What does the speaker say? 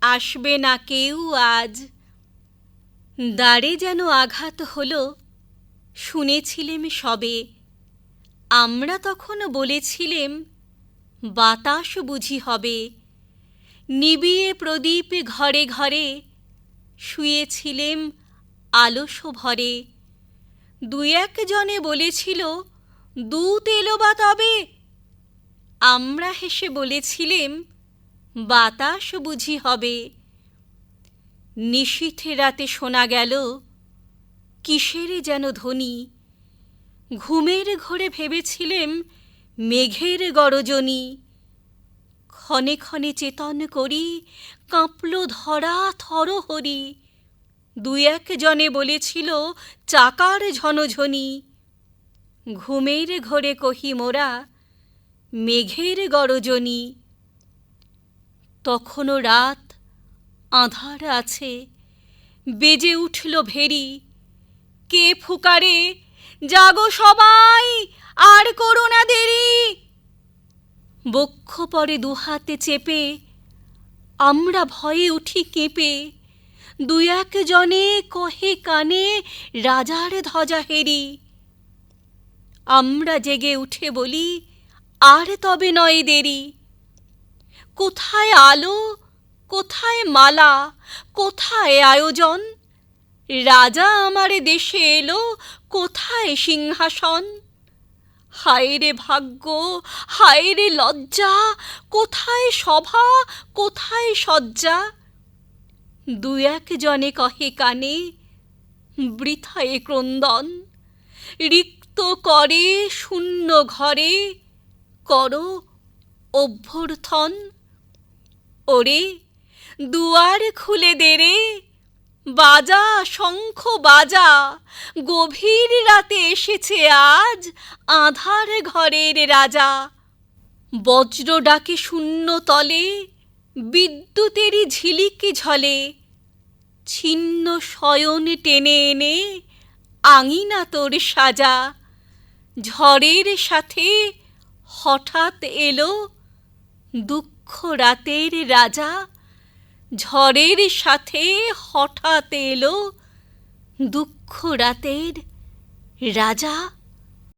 আসবে না কেউ আজ। দ্বারে যেন আঘাত হলো, শুনেছিলেম সবে। আমরা তখন বলেছিলেম, বাতাস বুঝি হবে। নিবিয়ে প্রদীপ ঘরে ঘরে, শুয়েছিলেম আলস ভরে দু একজনে বলেছিল, দূত এলো বা তবে? আমরা হেসে বলেছিলেম বাতাস বুঝি হবে। নিশীথে রাতে শোনা গেল, কিসের যেন ধ্বনি? ঘুমের ঘোরে ভেবেছিলেম মেঘের গরজনী। ক্ষণে ক্ষণে চেতন করি, কাঁপল ধরা থরহরি দু এক জনে বলেছিল, চাকার ঝনঝনি। ঘুমের ঘোরে কহি মোরা, মেঘের গরজনী। তখনও রাত, আধার আছে, বেজে উঠল ভেরি, কে ফুকারে, জাগো সবাই, আর করো না দেরি। বক্ষ পরে দুহাতে চেপে, আমরা ভয়ে উঠি কেঁপে দু এক জনে কহে কানে, রাজার ধ্বজা হেরি। আমরা জেগে উঠে বলি, আর তবে নয় দেরি। কোথায় আলো, কোথায় মালা, কোথায় আয়োজন? রাজা আমার দেশে এলো, কোথায় সিংহাসন? হায় রে ভাগ্য হায় রে লজ্জা, কোথায় সভা, কোথায় সজ্জা দু এক জনে কহে কানে বৃথায় ক্রন্দন। রিক্ত করে শূন্য ঘরে, করো অভ্যর্থন। ওরে, দুয়ার খুলে দে রে। বাজা, শঙ্খ বাজা, গভীর রাতে এসেছে আজ আধার ঘরের রাজা। বজ্র ডাকে শূন্য তলে, বিদ্যুতেরই ঝিলিকে ঝলে। ছিন্ন শয়ন টেনে এনে আঙিনা তোর সাজা। ঝড়ের সাথে হঠাৎ এলো দুঃখ রাতের রাজা ঝড়ের সাথে হঠাৎ এলো দুঃখ রাতের রাজা।